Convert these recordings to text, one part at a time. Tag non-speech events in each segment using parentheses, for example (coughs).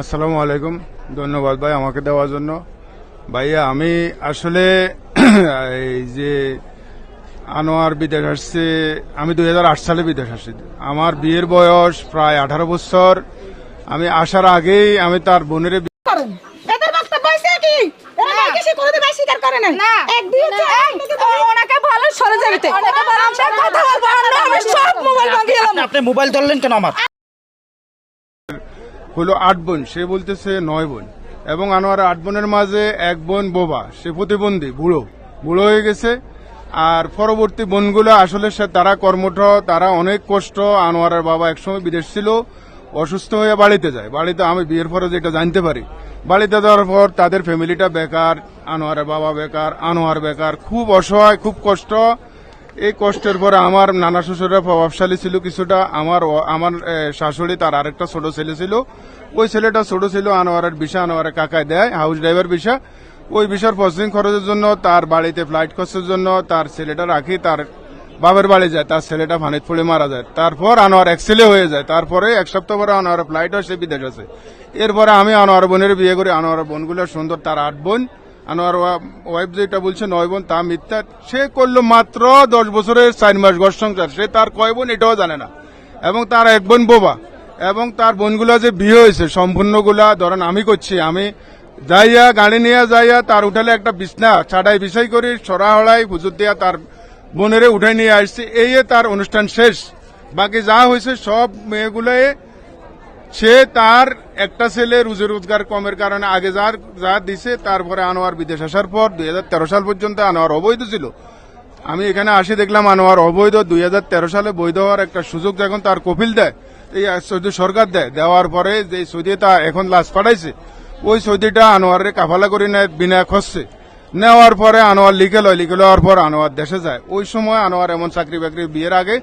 আসসালামু আলাইকুম। ধন্যবাদ ভাই আমাকে দেওয়ার জন্য। ভাইয়া আমি আসলে (clears throat) এই যে আনোয়ার বিদেশ আসছে আমি দু হাজার আট সালে বিদেশ আসছি। আমার বিয়ের বয়স প্রায় আঠারো বছর। আমি আসার আগেই আমি তার বোনের আপনি মোবাইল ধরলেন কেন আমার? হলো আট বোন, সে বলতেছে নয় বোন। এবং আনোয়ার আট বোনের মাঝে এক বোন বোবা, সে প্রতিবন্ধী, বুড়ো। বুড়ো হয়ে গেছে। আর পরবর্তী বোনগুলো আসলে সে তারা কর্মঠ, তারা অনেক কষ্ট। আনোয়ারের বাবা একসময় বিদেশ ছিল, অসুস্থ হয়ে বাড়িতে যায়। বাড়িতে আমি বিয়ের পরে যেটা জানতে পারি, বাড়িতে যাওয়ার পর তাদের ফ্যামিলিটা বেকার, আনোয়ারের বাবা বেকার, আনোয়ার বেকার। খুব অসহায়, খুব কষ্ট। এই কষ্টের পরে আমার নানা শ্বশুররা প্রভাবশালী ছিল কিছুটা। আমার আমার শাশুড়ি তার আরেকটা ছোট ছেলে ছিল। ওই ছেলেটা ছোট ছিল, আনোয়ারের বিষা, আনোয়ারের কাকায় দেয় হাউস ড্রাইভার বিষা। ওই বিষার প্রসেসিং খরচের জন্য, তার বাড়িতে ফ্লাইট খরচের জন্য, তার ছেলেটা রাখি, তার বাবার বাড়ি যায়, তার ছেলেটা ফানিত পড়ে মারা যায়। তারপর আনোয়ার এক্সেলে হয়ে যায়। তারপরে এক সপ্তাহ পরে আনোয়ারের ফ্লাইট হয় সে বিদেশ আছে এরপরে আমি আনোয়ার বোনের বিয়ে করি। আনোয়ার বোনগুলো সুন্দর, তার আট বোন। আনোয়ার ওয়াইফ যেটা বলছে, নয় বোন, তা মিথ্যা। সে করল মাত্র দশ বছরের চার মাস ঘর সংসার। সে তার কয় বোন এটাও জানে না। এবং তার এক বোন বোবা। এবং তার বোনগুলা যে বিয়ে হয়েছে, সম্পূর্ণগুলা, ধরেন আমি করছি, আমি যাইয়া গাড়ি নিয়ে যাইয়া তার উঠালে একটা বিছনা, ছাড়াই বিছাই করি সরা হড়াই হুজুর দিয়া তার বোনেরে উঠাই নিয়ে আসছি। এই তার অনুষ্ঠান শেষ। বাকি যা হয়েছে, সব মেয়েগুলাই সে তার একটা ছেলে রুজি রোজগার কমের কারণে আগে যার যা দিছে, তারপরে আনোয়ার বিদেশ আসার পর দুই হাজার তেরো সাল পর্যন্ত আনোয়ার অবৈধ ছিল। আমি এখানে আসি, দেখলাম আনোয়ার অবৈধ, দুই হাজার তেরো সালে বৈধ হওয়ার একটা সুযোগ যখন তার কপিল দেয়, এই সৌদি সরকার দেয়, দেওয়ার পরে যে সৌদি তা এখন লাশ পাঠাইছে, ওই সৌদিটা আনোয়ারের কাফালা করে নেয়, বিনা খসছে নেওয়ার পরে আনোয়ার লিখে লয়, লিখে লওয়ার পর আনোয়ার দেশে যায়। ওই সময় আনোয়ার এমন চাকরি বাকরি বিয়ের আগে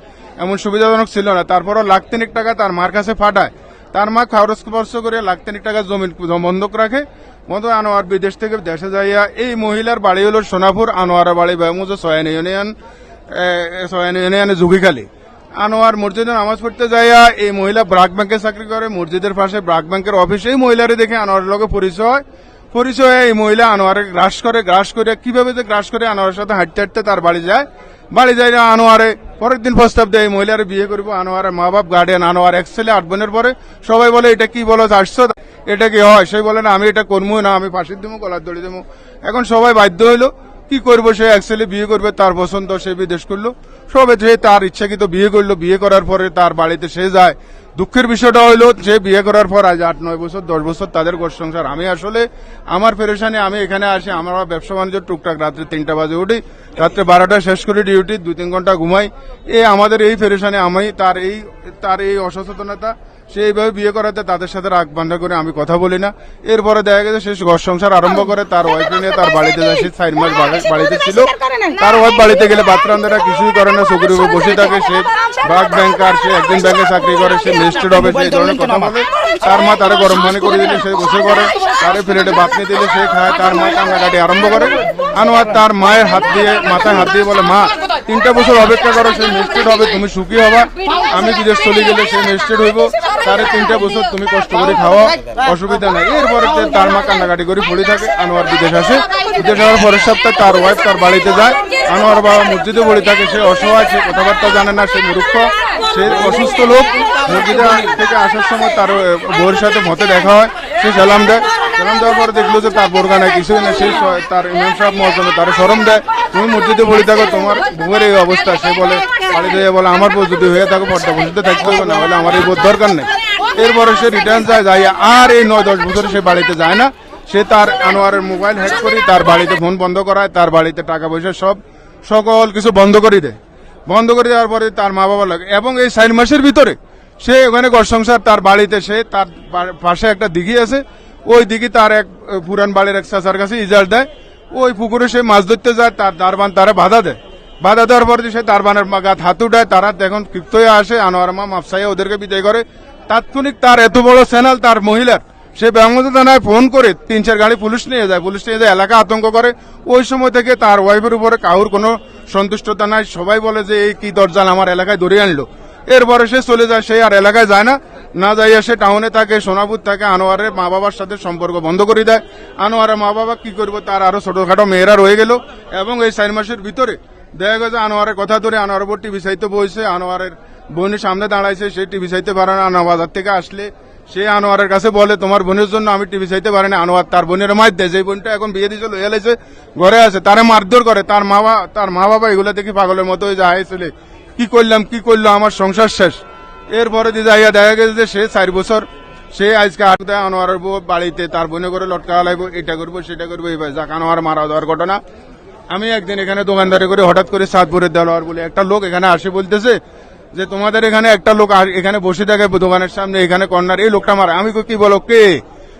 এমন সুবিধাজনক ছিল না, তারপরও লাখ তিনেক টাকা তার মার কাছে পাঠায় তার মা খরচ খরচ করে লাখ টাকা জমি বন্ধক রাখে। মতো আনোয়ার বিদেশ থেকে দেশে যাইয়া এই মহিলার বাড়ি হলো সোনাপুর আনোয়ারের বাড়ি, বেমুজো সয়ান ইউনিয়ন সয়ান ইউনিয়নে ঝুঁকিখালী আনোয়ার মসজিদে নামাজ পড়তে যাইয়া এই মহিলা ব্রাক ব্যাংকে চাকরি করে। মসজিদের পাশে ব্রাক ব্যাংকের অফিসে এই মহিলারে দেখে আনোয়ারের লগে পরিচয়। পরিচয়ে এই মহিলা আনোয়ারে গ্রাস করে গ্রাস করে কীভাবে যে গ্রাস করে আনোয়ারের সাথে হাঁটতে হাঁটতে তার বাড়ি যায় বাড়ি যাই আনোয়ারে। পরের দিন প্রস্তাব দেয়, মহিলার মহিলারে বিয়ে করব, আনোয়ারে মা বাপ গার্ডিয়ান আনোয়ার এক ছেলে আট বোনের পরে সবাই বলে, এটা কি বলো আসছো এটা কি হয়? সে বলে, না, আমি এটা করব না, আমি ফাঁসির দেবো গলার দড়ি দেবো এখন সবাই বাধ্য হইল, কি করব, সে এক ছেলে বিয়ে করবে, তার পছন্দ সে বিদেশ করল। সবে সে তার ইচ্ছাকৃত বিয়ে করল, বিয়ে করার পরে তার বাড়িতে সে যায়। দুঃখের বিষয়টা হলো যে বিয়ে করার পর আজ আট, নয় বছর, দশ বছর তাদের ঘর সংসার। আমি আসলে আমার ফেরেশানে আমি এখানে আসি, আমার ব্যবসা বাণিজ্য টুকটাক রাত্রে তিনটা বাজে উঠি, রাত্রে বারোটা শেষ করে ডিউটি দু তিন ঘণ্টা ঘুমাই। এ আমাদের এই ফেরেশানে আমি, তার এই তার এই অসচেতনতা সে এইভাবে বিয়ে করাতে তাদের সাথে রাগ বান্ধা করে আমি কথা বলি না। এরপরে দেখা গেছে সে ঘর সংসার আরম্ভ করে তার ওয়াইফ নিয়ে তার বাড়িতে যায়। সে চার মাস বাড়িতে ছিল। তার ওয়াইফ বাড়িতে গেলে বাচ্চারা কিছুই করে না উপর বসে থাকে সে বাগ ব্যাংকার সে একদিন ব্যাংকে চাকরি করে সে ম্যাজিস্ট্রেট হবে সেই ধরনের কথা বলে। তার মা তারা গরম পানি করে দিলে সে বসে করে তারে প্লেটে ভাত নিয়ে দিলে সে খায় তার মা কান্নাকাটি আরম্ভ করে। আনোয়ার তার মায়ের হাত দিয়ে মাথায় হাত দিয়ে বলে মা তিনটা বছর অপেক্ষা করো, সে ম্যাজিস্ট্রেট হবে, তুমি সুখী হবা। আমি বিদেশ চলে গেলে সে ম্যাজিস্ট্রেট হইব। তারে তিনটা বছর তুমি কষ্ট করে খাওয়া, অসুবিধা নাই। এরপরে তার মা কান্নাকাটি করে পড়ে থাকে, আনোয়ার বিদেশ আসে। বিদেশ আসার পরের সপ্তাহে তার ওয়াইফ তার বাড়িতে যায়। আনোয়ার বাবা মসজিদে পড়ে থাকে, সে অসহায়, সে কথাবার্তা জানে না, সে মূর্খ, সে অসুস্থ লোক। মসজিদে থেকে আসার সময় তার বউয়ের সাথে মতে দেখা হয়, সে সালাম দেয়। সালাম দেওয়ার পরে দেখল যে তার বোরগা নাই, কিছুই না সে স- তার ইমাম সাহেব মহাজনে তার সরম দেয়। তুমি মসজিদে পড়ে থাকো তোমার বউয়ের এই অবস্থা, সে বলে বাড়িতে বলে, আমার বউ যদি হয়ে থাকো, পর্দা মসজিদে থাকতে হবে না, হলে আমার এই বউর দরকার নেই। এরপরে সে রিটার্ন যায় যাই আর এই নয় দশ বছরে সে বাড়িতে যায় না। সে তার আনোয়ারের মোবাইল হ্যাক করে তার বাড়িতে ফোন বন্ধ করায়, তার বাড়িতে টাকা পয়সা সব, সকল কিছু বন্ধ করে দেয়। বন্ধ করে দেওয়ার পরে তার মা বাবা লাগে, এবং এই চার মাসের ভিতরে সে ওখানে ঘর সংসার, তার বাড়িতে সে তার পাশে একটা দিঘি আছে ওই দিকে তার এক পুরান বাড়ির এক চাচার কাছে ইজার দেয়। ওই পুকুরে সে মাছ ধরতে যায়, তার দারবান তারা বাধা দেয়। বাধা দেওয়ার পরে সে দারবানের গাত হাত উঠায়, তারা এখন ক্ষিপ্ত হয়ে আসে, আনোয়ার মা ওদেরকে বিদায় করে। তাৎক্ষণিক তার এত বড় চ্যানেল, তার মহিলার, সে ব্যাঙ্গত থানায় ফোন করে তিন চার গাড়ি পুলিশ নিয়ে যায়, পুলিশ নিয়ে যায়, এলাকা আতঙ্ক করে। ওই সময় থেকে তার ওয়াইফের উপরে কাউর কোনো সন্তুষ্টতা নাই। সবাই বলে যে, এই কি দরজাল আমার এলাকায় ধরে আনলো? এরপরে সে চলে যায়, সে আর এলাকায় যায় না। না যাইয়া সে টাউনে থাকে, সোনাপুর থাকে, আনোয়ারের মা বাবার সাথে সম্পর্ক বন্ধ করে দেয়। আনোয়ারের মা বাবা কি করব? তার আরও ছোটখাটো মেয়েরা রয়ে গেল এবং এই চার মাসের ভিতরে দেখা গেছে আনোয়ারের কথা ধরে আনোয়ার উপর টিভি চাইতে বসে আনোয়ারের বোনের সামনে দাঁড়াইছে, সে টিভি চাইতে পারে না, আনোয়ার বাজার থেকে আসলে সে আনোয়ারের কাছে বলে, তোমার বোনের জন্য আমি টিভি চাইতে পারি না। আনোয়ার তার বোনের মার দেয় যে বোনটা এখন বিয়ে দিয়েছে, লইয়া লাইছে, ঘরে আছে, তারা মারধর করে। তার মা তার মা বাবা এগুলো দেখি পাগলের মতো হয়ে যায় কি করলাম, কি করল? আমার সংসার শেষ। এরপরে দিয়ে যাইয়া দেখা গেছে যে সে চার বছর, সে আজকে আট দেয় আনোয়ারের বউ, বাড়িতে তার বোনে করে লটকা লাগবো, এটা করব, সেটা করব এইভাবে যাক, আনোয়ার মারা দেওয়ার ঘটনা। আমি একদিন এখানে দোকানদারি করে হঠাৎ করে সাতপুরের দেওয়ার বলে একটা লোক এখানে আসে বলতেছে যে, তোমাদের এখানে একটা লোক এখানে বসে থাকে দোকানের সামনে, এখানে কর্নার, এই লোকটা মারা। আমি কি বলো, কে?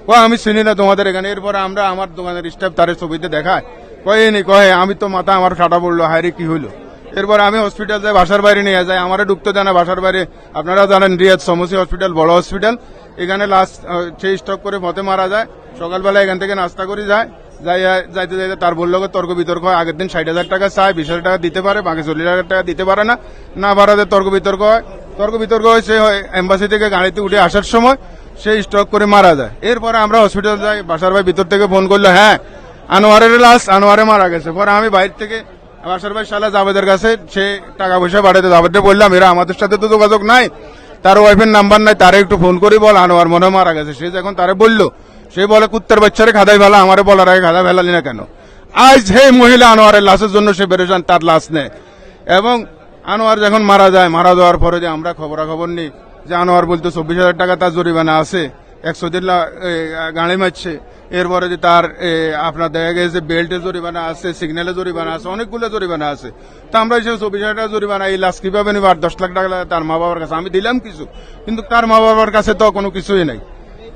ও আমি চিনি না তোমাদের এখানে। এরপরে আমরা আমার দোকানের স্টাফ তার ছবিতে দেখায়। কয়ে নি, কয়ে, আমি তো মাথা আমার ফাটা পড়ল হায়রে কি হইল? এরপর আমি হসপিটাল যাই, বাসার বাইরে নিয়ে যাই। আমারে ঢুকতে দেয় না, বাসার বাইরে। আপনারা জানেন, রিয়াদ সমসি হসপিটাল বড় হসপিটাল এখানে লাস্ট সেই স্টক করে পথে মারা যায়। সকালবেলা এখান থেকে নাস্তা করে যায়। যাই যাইতে যাইতে তার বলল তর্ক বিতর্ক হয়, আগের দিন ষাট হাজার টাকা চায়, বিশ হাজার টাকা দিতে পারে, বাকি চল্লিশ হাজার টাকা দিতে পারে না। না বাড়াতে তর্ক বিতর্ক হয়। তর্ক বিতর্ক হয়, সে এম্বাসি থেকে গাড়িতে উঠে আসার সময় সে স্টক করে মারা যায়। এরপরে আমরা হসপিটাল যাই, বাসার ভাই ভিতর থেকে ফোন করল হ্যাঁ আনোয়ারের লাশ আনোয়ারে মারা গেছে। পরে আমি বাইরে থেকে বাসার ভাই, শালা জাভেদের কাছে সে টাকা পয়সা বাড়াতে জাভেদে বললাম, এরা আমাদের সাথে তো যোগাযোগ নাই। তার ওয়াইফের নাম্বার নাই, তারে একটু ফোন করে বল, আনোয়ার মনে মারা গেছে। সে যখন তারে বলল, সে বলে, কুত্তার বাচ্চারে খাদাই ফেলা, আমারে বলার আগে খাদা ফেলালি না কেন? আজ হে মহিলা আনোয়ারের লাশের জন্য সে বেরোজান তার লাশ নেয়। এবং আনোয়ার যখন মারা যায়, মারা যাওয়ার পরে যে আমরা খবরাখবর নিই, যে আনোয়ার বলতো, চব্বিশ হাজার টাকা তার জরিমানা আছে, একশো দিন গাড়ি মারছে। এরপরে যে তার আপনার দেখা গেছে বেল্টে জরিমানা আছে, সিগন্যালে জরিমানা আছে, অনেকগুলো জরিমানা আছে। তো আমরা সেই চব্বিশ হাজার জরিমানা, এই লাশ কীভাবে নিব? আর দশ লাখ টাকা তার মা বাবার কাছে, আমি দিলাম কিছু, কিন্তু তার মা বাবার কাছে তো কোনো কিছুই নাই।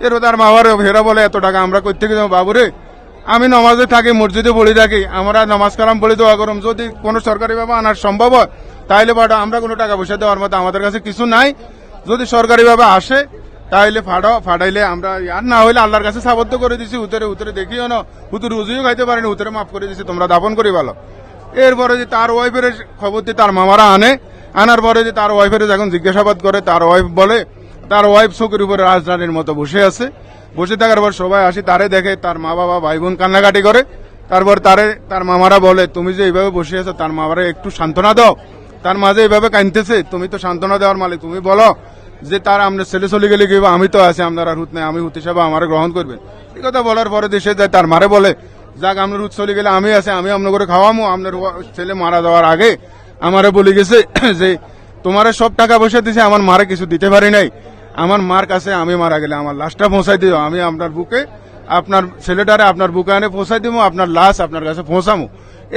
এরপর তার মা বাবার ফেরা বলে, এত টাকা আমরা কই থেকে যাব বাবুরে আমি নমাজে থাকি, মসজিদে পড়ে থাকি, আমরা নামাজ কালাম বলে দোয়া করুম। যদি কোনো সরকারি ভাবে আনার সম্ভব হয়, তাইলে বাটা আমরা কোনো টাকা পয়সা দেওয়ার মতো আমাদের কাছে কিছু নাই। যদি সরকারি ভাবে আসে তাইলে ফাটাও ফাটাইলে আমরা আর না হইলে আল্লাহর কাছে সাবদ্ধ করে দিছি উতরে উতরে দেখিও না। হুতুর উজুও খাইতে পারেনি উতরে মাফ করে দিছি, তোমরা দাপন করি ভালো। এরপরে যে তার ওয়াইফের খবর দিয়ে তার মামারা আনে, আনার পরে যে তার ওয়াইফের যখন জিজ্ঞাসাবাদ করে, তার ওয়াইফ বলে, তার ওয়াইফ চোখের উপরে রাজধানীর মতো বসে আছে। বসে থাকার পর সবাই আসি, তারে দেখে তার মা বাবা, ভাই বোন কান্নাকাটি করে। তারপর তারে, তার মামারা বলে, তুমি যে এইভাবে বসে আছো, তার মামারা একটু সান্ত্বনা দাও। তার মাঝে এইভাবে কাঁদতেছে, তুমি তো সান্ত্বনা দেওয়ার মালিক, তুমি বলো। যে তার আমরা ছেলে চলে গেলে কি? আমি তো আছি, আপনার আর হুত নেই, আমি হুত হিসাবে আমার গ্রহণ করবেন এই কথা বলার পরে দেশে যায়, তার মারে বলে, যাক, আপনার হুত চলে গেলে আমি আছে, আমি আপনার করে খাওয়ামো, আপনার ছেলে মারা যাওয়ার আগে আমারে বলে গেছে (clears throat) যে, তোমার সব টাকা পয়সা দিছে আমার মারে কিছু দিতে পারি নাই আমার মার কাছে আমি মারা গেলে আমার লাশটা পৌঁছাই দিও, আমি আপনার বুকে, আপনার ছেলেটারে আপনার বুকে আনে পৌঁছাই দিব আপনার লাশ আপনার কাছে পৌঁছামো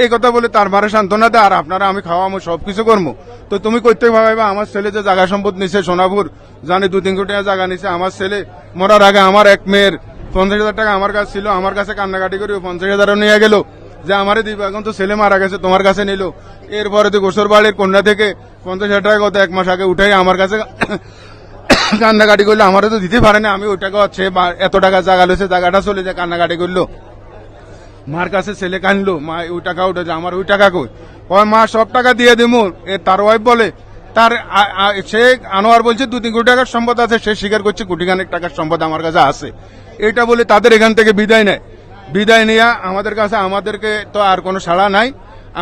এই কথা বলে তার মারে সান্ত্বনা দেয়, আর আপনারা আমি খাওয়ামো সব কিছু করব তো তুমি করতে ভাবাইবা আমার ছেলে যে জায়গা সম্পদ নিছে, সোনাপুর, জানি দু, তিন কোটি জায়গা নিছে, আমার ছেলে মরার আগে আমার এক মেয়ের পঞ্চাশ হাজার টাকা আমার কাছে ছিল, আমার কাছে কান্নাকাটি করে পঞ্চাশ হাজারও নিয়ে গেল। যে আমারে দিব, এখন তো ছেলে মারা গেছে, তোমার কাছে নিল। এরপরে তো গোসর বাড়ির কন্যা থেকে পঞ্চাশ হাজার টাকা গত এক মাস আগে উঠাই আমার কাছে (coughs) কান্নাকাটি করল। আমারও তো দিতে পারে না, আমি ওই টাকা হচ্ছে এত টাকা জায়গা লইছে, জায়গাটা চলে যায়, কান্নাকাটি করল। মার কাছে ছেলে কানলো, মা ওই টাকা উঠেছে আমার ওই টাকা কই? ওই মা, সব টাকা দিয়ে দিমু এ তার ওয়াইফ বলে, তার সে আনোয়ার বলছে দু তিন কোটি টাকার সম্পদ আছে, সে স্বীকার করছে কোটি খানেক টাকার সম্পদ আমার কাছে আছে। এটা বলে তাদের এখান থেকে বিদায় নেয়। বিদায় নিয়ে আমাদের কাছে, আমাদেরকে তো আর কোনো সাড়া নাই।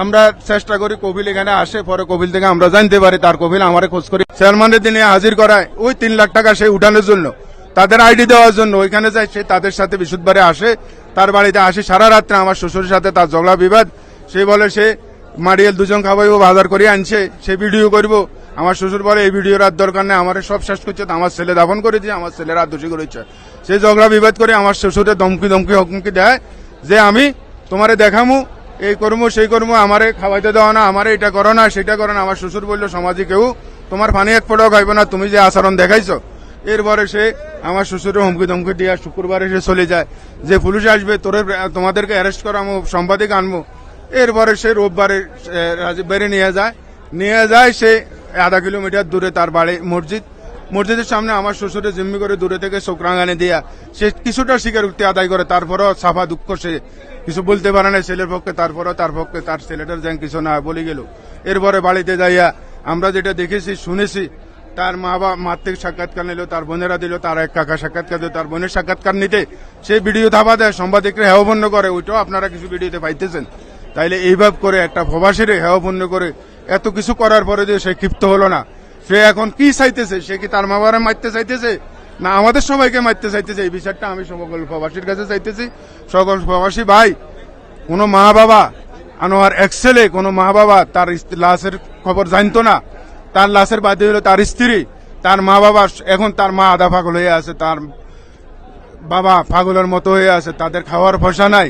আমরা চেষ্টা করি কবিল এখানে আসে, পরে কবিল থেকে আমরা জানতে পারি, তার কবিল আমার খোঁজ করি চেয়ারম্যানের দিনে হাজির করায়। ওই তিন লাখ টাকা সে উঠানোর জন্য, তাদের আইডি দেওয়ার জন্য। ওইখানে যায়, সে তাদের সাথে বিশুদ্ধবারে আসে। তার বাড়িতে আসে সারা রাত্রে আমার শ্বশুরের সাথে তার ঝগড়া, বিবাদ। সে বলে, সে মারিয়েল দুজন খাওয়াইবো বাজার করে আনছে, সে ভিডিও করব। আমার শ্বশুর বলে, এই ভিডিওর আর দরকার নেই, আমার সব শেষ করছে আমার ছেলে দাফন করেছে, আমার ছেলের আর দোষী করেছে। সে ঝগড়া, বিবাদ করে আমার শ্বশুরে দমকি দমকি হুমকি দেয় যে, আমি তোমারে দেখামু, এই কর্ম, সেই কর্ম, আমারে খাওয়াইতে দেওয়া না, আমারে এটা করো না, সেটা করো না। আমার শ্বশুর বলল, সমাজে কেউ তোমার পানি এক ফোটাও খাইব না, তুমি যে আচরণ দেখাইছো এরপরে সে আমার শ্বশুরের হুমকি ধমকি দিয়ে শুক্রবারে সে চলে যায়। যে পুলিশ আসবে, তোরে, তোমাদেরকে অ্যারেস্ট করামো সম্পাদিক আনব। এরপরে সে রোববারে রাজীব নিয়ে যায়। নিয়ে যায় সে আধা কিলোমিটার দূরে তার বাড়ি, মসজিদ। মসজিদের সামনে আমার শ্বশুরে জিম্মি করে দূরে থেকে শোকরাঙ্গানে দিয়া সে কিছুটা স্বীকারোক্তি আদায় করে, তারপরও সাফা দুঃখ সে কিছু বলতে পারে না ছেলের পক্ষে, তারপরও তার পক্ষে তার ছেলেটার যেন কিছু না বলে গেল। এরপরে বাড়িতে যাইয়া আমরা যেটা দেখেছি, শুনেছি তার মা বাবা মার থেকে সাক্ষাৎকার নিল, তার বোনেরা দিল, তার এক কাকা সাক্ষাৎকার দিল, তার বোনের সাক্ষাৎকার নিতে। সেই ভিডিও থাবা দেয় সাংবাদিকরা হেয়বন্য করে, ওইটাও আপনারা কিছু ভিডিওতে পাইতেছেন। তাইলে এইভাবে করে একটা প্রবাসীরে হেয়বন্য করে এত কিছু করার পরে যে সে ক্ষিপ্ত হলো না। সে এখন কি চাইতেছে? সে কি তার মা বাবারা মারতে চাইতেছে? না আমাদের সবাইকে মারতে চাইতেছে? এই বিচারটা আমি সকল প্রবাসীর কাছে চাইতেছি। সকল প্রবাসী ভাই, কোনো মা বাবা, আনোয়ার এক্সেলে কোনো মা বাবা তার লাশের খবর জানতো না। তার লাশের বাদে হলো তার স্ত্রী, তার মা বাবা, এখন তার মা আধা পাগল হয়ে আছে, তার বাবা পাগলের মতো হয়ে আছে, তাদের খাওয়ার পয়সা নাই।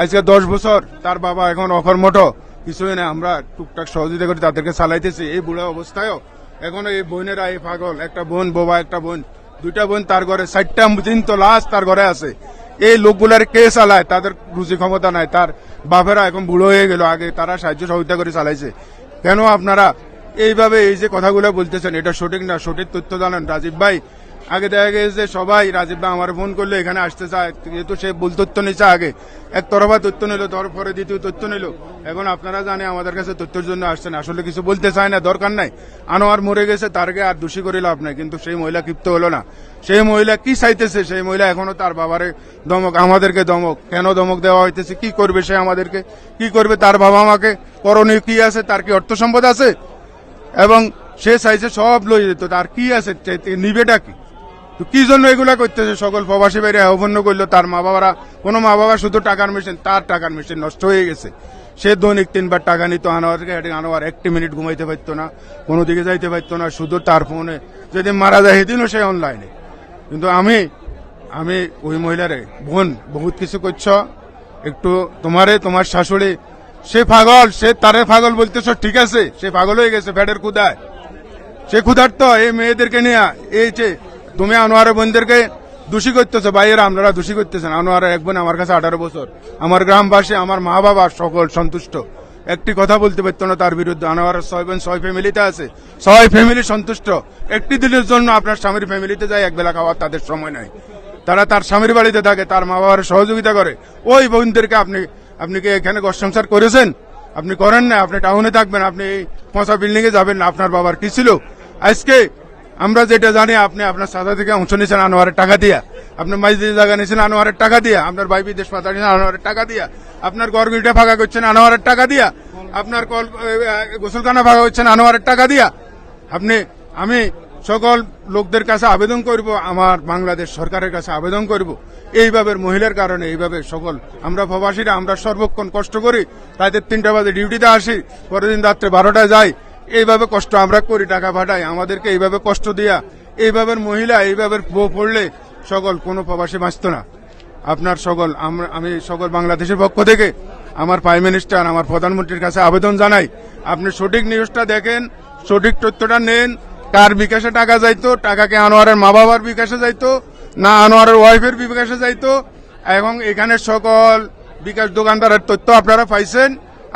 আজকে দশ বছর তার বাবা এখন অকর্মঠ কিছুই না আমরা টুকটাক সহযোগিতা করে তাদেরকে চালাইতেছি। এই বুড়া অবস্থায়ও এখনও এই বোনেরা, এই পাগল, একটা বোন, বোবা, একটা বোন, দুইটা বোন তার ঘরে, চারটা দিন তো লাশ তার ঘরে আছে। এই লোকগুলার কে চালায়? তাদের রুচি ক্ষমতা নাই, তার বাপেরা এখন বুড়ো হয়ে গেল, আগে তারা সাহায্য সহযোগিতা করে চালাইছে। কেন আপনারা এইভাবে এই যে কথাগুলো বলতেছেন, এটা সঠিক না? সঠিক তথ্য জানেন? রাজীব ভাই, আগে দেখা গেছে সবাই, রাজীব ভাই আমার ফোন করলে, এখানে আসতে চায়। যেহেতু সে ভুল তথ্য নিচ্ছে আগে। এক তরফা তথ্য নিল তারপরে দ্বিতীয় তথ্য নিল। এখন আপনারা জানে, আমাদের কাছে তথ্যের জন্য আসছেন। আসলে কিছু বলতে চায় না, দরকার নাই। আনোয়ার মরে গেছে, তারকে আর দোষী করে লাভ নাই। কিন্তু সেই মহিলা ক্ষিপ্ত হলো না। সেই মহিলা কি চাইতেছে? সেই মহিলা এখনও তার বাবারে দমক, আমাদেরকে দমক। কেন দমক দেওয়া হইতেছে? কি করবে সে আমাদেরকে? কি করবে? তার বাবা মাকে করণীয় কি আছে? তার কি অর্থ সম্পদ আছে? এবং সে চাইছে সব লই যেত তার কি আছে? নিবেটা কি? তো কি জন্য এগুলা করতেছে? সকল প্রবাসী বাইরে আহ্বান করল, তার মা বাবারা কোনো মা বাবা শুধু টাকার মেশিন তার টাকার মেশিন নষ্ট হয়ে গেছে। সে দৈনিক তিনবার টাকা নিত আনোয়ারকে আনোয়ার একটি মিনিট ঘুমাইতে পারতো না, কোনো দিকে যাইতে পারতো না, শুধু তার ফোনে। যদি মারা যায়, সেদিনও সে অনলাইনে কিন্তু আমি আমি ওই মহিলারে, বোন, বহুত কিছু করছ, একটু তোমারে, তোমার শাশুড়ি সে পাগল, সে তারে পাগল বলতেছ, ঠিক আছে, সে পাগল হয়ে গেছে ফ্যাটের কুদায় সে ক্ষুধার্ত, এই মেয়েদেরকে নিয়ে, এই যে, তুমি আনোয়ারের বোনদেরকে দোষী করতেছো, ভাইয়েরা, আপনারা দোষী করতেছেন। আনোয়ারের এক বোন আমার কাছে আঠারো বছর। আমার গ্রামবাসী, আমার মা বাবা সকল সন্তুষ্ট। একটি কথা বলতে পারতো না তার বিরুদ্ধে। আনোয়ারের ছয় বোন, ছয় ফ্যামিলিতে আছে। ছয় ফ্যামিলি সন্তুষ্ট। একটি দিনের জন্য আপনার স্বামীর ফ্যামিলিতে যায় একবেলা খাওয়ার তাদের সময় নাই। তারা তার স্বামীর বাড়িতে থাকে, তার মা বাবার সহযোগিতা করে। ওই বোনদেরকে আপনি আপনি কি এখানে ঘর সংসার করেছেন? আপনি করেন না, আপনি টাউনে থাকবেন, আপনি পচা বিল্ডিং এ যাবেন না, আপনার বাবার কি ছিল? আজকে আমরা যেটা জানি, আপনি আপনার সাদা থেকে অংশ নিয়েছেন আনোয়ারের টাকা দিয়া। আপনি মাইজদি জায়গা নিয়েছেন আনোয়ারের টাকা দিয়া। আপনার ভাই বিদেশ পাতা নিয়েছেন আনোয়ারের টাকা দিয়া। আপনার গড়গিটা ফাঁকা করছেন আনোয়ারের টাকা দিয়া। আপনার কল গোসলখানা ফাঁকা করছেন আনোয়ারের টাকা দিয়া। আপনি, আমি সকল লোকদের কাছে আবেদন করব, আমার বাংলাদেশ সরকারের কাছে আবেদন করব। এইভাবে মহিলার কারণে এইভাবে সকল আমরা প্রবাসীরা আমরা সর্বক্ষণ কষ্ট করি রাতের তিনটা বাজে ডিউটিতে আসি, পরের দিন রাত্রে বারোটায় যাই। এইভাবে কষ্ট আমরা করি, টাকা পাঠাই, আমাদেরকে এইভাবে কষ্ট দিয়া। এইভাবে মহিলা, এইভাবে বউ পড়লে সকল কোনো প্রবাসী বাঁচত না। আপনার সকল, আমরা আমি সকল বাংলাদেশের পক্ষ থেকে আমার প্রাইম মিনিস্টার, আমার প্রধানমন্ত্রীর কাছে আবেদন জানাই। আপনি সঠিক নিউজটা দেখেন, সঠিক তথ্যটা নেন কার বিকাশে টাকা যাইতো? টাকাকে আনোয়ারের মা বাবার বিকাশে যাইতো, না আনোয়ারের ওয়াইফের বিকাশে যাইতো? এবং এখানে সকল বিকাশ দোকানদারের তথ্য আপনারা পাইছেন।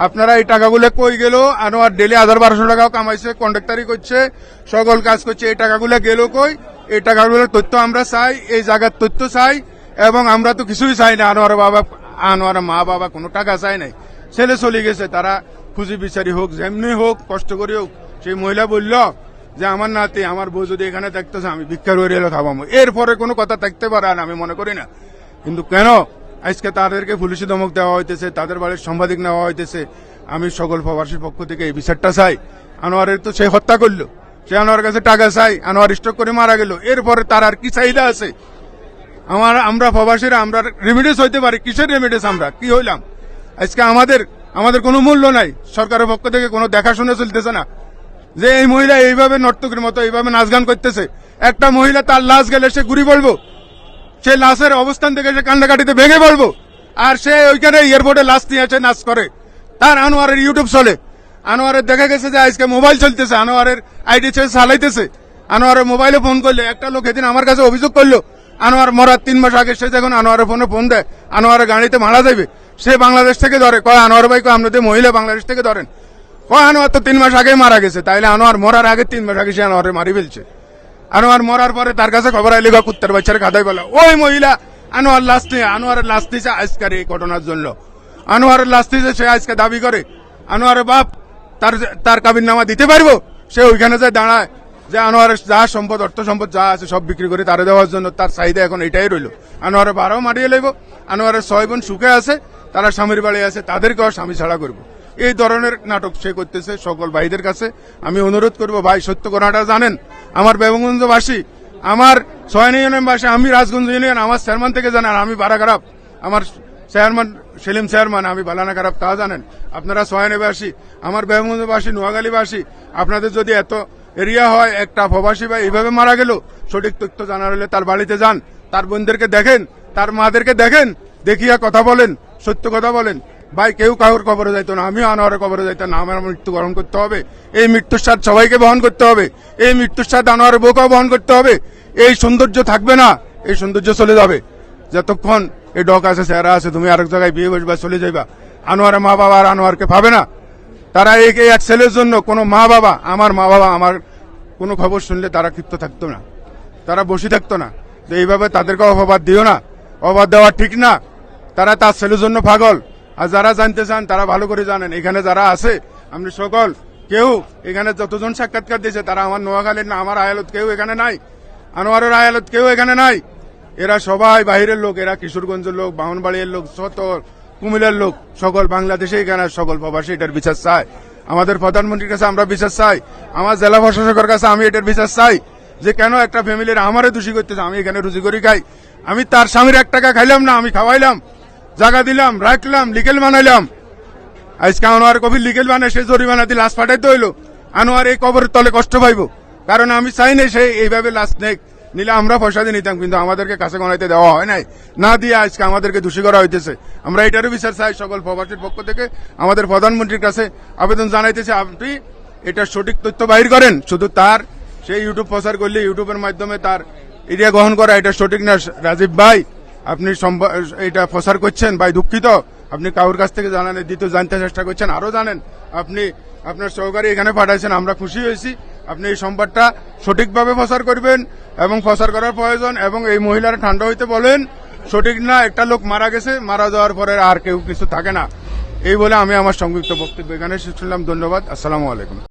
আপনারা এই টাকাগুলো কই গেল? আনোয়ার ডেলি হাজার বারোশো টাকাও কামাইছে কন্ডাক্টারি করছে, সকল কাজ করছে। এই টাকাগুলো গেল কই? এই টাকাগুলোর তথ্য আমরা চাই, এই জায়গার তথ্য চাই, এবং আমরা তো কিছুই চাই না। আনোয়ার বাবা, আনোয়ার মা বাবা কোনো টাকা চাই নাই। ছেলে চলে গেছে, তারা খুঁজি বিচারি হোক, যেমনি হোক, কষ্ট করে হোক। সেই মহিলা বলল যে আমার নাতি, আমার বউ যদি এখানে থাকতেছে, আমি ভিক্ষার ওই এলো খাবামো এরপরে কোনো কথা থাকতে পারে না, আমি মনে করি না। কিন্তু কেন? আজকে তাদেরকে পুলিশি ধমক দেওয়া হইতেছে, তাদের বাড়ির সাংবাদিক নেওয়া হইতেছে। আমি সকল প্রবাসীর পক্ষ থেকে এই বিচারটা চাই। আনোয়ারের তো সে হত্যা করল। সে আনোয়ার কাছে টাকা চাই, আনোয়ার স্টক করে মারা গেল। এরপরে তার আর কি চাহিদা আছে? আমার, আমরা প্রবাসীরা, আমরা রেমিডিস হইতে পারি? কিসের রেমিডিস আমরা? কি হইলাম? আজকে আমাদের আমাদের কোনো মূল্য নাই। সরকারের পক্ষ থেকে কোনো দেখাশোনা চলতেছে না। যে এই মহিলা এইভাবে নর্তকীর মতো এইভাবে নাচ গান করতেছে। একটা মহিলা তার লাশ গেলে সে ঘুরি বলব। সে লাশের অবস্থান থেকে সে কান্দাকাটিতে ভেঙে পড়ব আর সে ওইখানে এয়ারপোর্টে লাশ নিয়ে আছে নাচ করে। তার আনোয়ারের ইউটিউব চলে। আনোয়ারের দেখা গেছে যে আজকে মোবাইল চলতেছে, আনোয়ারের আইডি সে চালাইতেছে। আনোয়ারের মোবাইলে ফোন করলে, একটা লোক এদিন আমার কাছে অভিযোগ করল, আনোয়ার মরার তিন মাস আগে সে যখন আনোয়ারের ফোনে ফোন দেয়, আনোয়ারের গাড়িতে মারা যাবে সে বাংলাদেশ থেকে ধরে। কয়, আনোয়ার ভাই, কয় আপনাদের মহিলা বাংলাদেশ থেকে ধরেন। কয় আনোয়ার তো তিন মাস আগে মারা গেছে। তাইলে আনোয়ার মরার আগে তিন মাস আগে সে আনোয়ারে মারি ফেলছে। আনোয়ার মরার পরে তার কাছে খবর আইলি বা কুত্তার বাচ্চার খাতায় বলে, ওই মহিলা, আনোয়ার লাশ নিয়ে, আনোয়ারের লাশ দিয়েছে আজকের এই ঘটনার জন্য। আনোয়ারের লাশ সে আজকে দাবি করে। আনোয়ারের বাপ তার তার কাবির নামা দিতে পারব? সে ওইখানে যায় দাঁড়ায়, যে আনোয়ারের যা সম্পদ, অর্থ সম্পদ যা আছে সব বিক্রি করে তারে দেওয়ার জন্য তার চাহিদা এখন এটাই রইল। আনোয়ারে বারো মারিয়ে লইব। আনোয়ারের ছয় বোন সুখে আছে, তারা স্বামীর বাড়ি আছে, তাদেরকেও স্বামী ছাড়া করব। এই ধরনের নাটক সে করতেছে সকল ভাইদের কাছে। আমি অনুরোধ করব, ভাই, সত্য কথাটা জানেন। আমার বেবগঞ্জবাসী আমার ছয় ইউনিয়ন বাসী আমি রাজগঞ্জ ইউনিয়ন, আমার চেয়ারম্যান থেকে জানেন, আমি বারা খারাপ। আমার চেয়ারম্যান, সেলিম চেয়ারম্যান, আমি বালানা খারাপ, তা জানেন। আপনারা সয়ানেবাসী, আমার বেহমুদবাসী নোয়াখালীবাসী, আপনাদের যদি এত এরিয়া হয়, একটা প্রবাসী বা এইভাবে মারা গেল, সঠিক তথ্য জানার হলে তার বাড়িতে যান, তার বোনদেরকে দেখেন, তার মাদেরকে দেখেন, দেখিয়া কথা বলেন, সত্য কথা বলেন। ভাই, কেউ কাউর কবরে যাইতো না। আমিও আনোয়ারের কবরে যাইতাম না। আমার মৃত্যু গ্রহণ করতে হবে। এই মৃত্যুর স্বাদ সবাইকে বহন করতে হবে। এই মৃত্যুর স্বাদ আনোয়ারের বউকেও বহন করতে হবে। এই সৌন্দর্য থাকবে না। এই সৌন্দর্য চলে যাবে। যতক্ষণ এই ডক আছে চেহারা আছে, তুমি আরেক জায়গায় বিয়ে বসবা, চলে যাইবা। আনোয়ারের মা বাবা আর আনোয়ারকে পাবে না। তারা এই এক ছেলের জন্য কোনো মা বাবা আমার মা বাবা আমার কোনো খবর শুনলে তারা ক্ষিপ্ত থাকতো না। তারা বসে থাকতো না। তো এইভাবে তাদেরকে অপবাদ দিও না। অবাদ দেওয়া ঠিক না। তারা তার ছেলের জন্য পাগল। আর যারা জানতে চান, তারা ভালো করে জানেন। এখানে যারা আছে, আপনি সকল, কেউ এখানে যতজন সাক্ষাৎকার দিয়েছে, তারা আমার নোয়াখালীর না, আমার আয়ালত কেউ এখানে নাই। আনোয়ারের আয়ালত কেউ এখানে নাই। এরা সবাই বাহিরের লোক, এরা কিশোরগঞ্জের লোক বাহনবাড়ির লোক শত কুমিল্লার লোক, সকল বাংলাদেশে এখানে, সকল প্রবাসী এটার বিচার চায়। আমাদের প্রধানমন্ত্রীর কাছে আমরা বিচার চাই। আমার জেলা প্রশাসকের কাছে আমি এটার বিচার চাই যে কেন একটা ফ্যামিলির আমারে দোষী করতেছে, আমি এখানে রুজি করি খাই। আমি তার স্বামীর এক টাকা খাইলাম না, আমি খাওয়াইলাম। জায়গা দিলাম, রাখলাম লিকেল বানাইলাম। আজকে আনোয়ার কবির লিগেল মানে সে জরিমানা দিয়ে লাশ পাঠাইতে হইল। আনোয়ার এই কবরের তলে কষ্ট পাইবো। কারণ আমি চাই না সে এইভাবে লাশ নেক, নিলে আমরা পয়সা দিয়ে নিতাম, কিন্তু আমাদেরকে কাছে গণাইতে দেওয়া হয় নাই। না দিয়ে আজকে আমাদেরকে দোষী করা হইতেছে। আমরা এটারও বিচার চাই সকল প্রবাসীর পক্ষ থেকে। আমাদের প্রধানমন্ত্রীর কাছে আবেদন জানাইতেছে, আপনি এটা সঠিক তথ্য বাহির করেন। শুধু তার সেই ইউটিউব প্রচার করলে ইউটিউবের মাধ্যমে তার এরিয়া গ্রহণ করা, এটা সঠিক না, রাজীব ভাই? আপনি এটা প্রচার করছেন ভাই দুঃখিত। আপনি কাউর কাছ থেকে জানান, দ্বিতীয় জানতে চেষ্টা করছেন, আরও জানেন। আপনি আপনার সহকারী এখানে পাঠাইছেন, আমরা খুশি হয়েছি। আপনি এই সংবাদটা সঠিকভাবে প্রচার করবেন এবং প্রচার করার প্রয়োজন এবং এই মহিলারা ঠান্ডা হইতে বলেন, সঠিক না, একটা লোক মারা গেছে, মারা যাওয়ার পরে আর কেউ কিছু থাকে না। এই বলে আমি আমার সংযুক্ত বক্তব্য এখানে শেষ করলাম। ধন্যবাদ। আসসালামু আলাইকুম।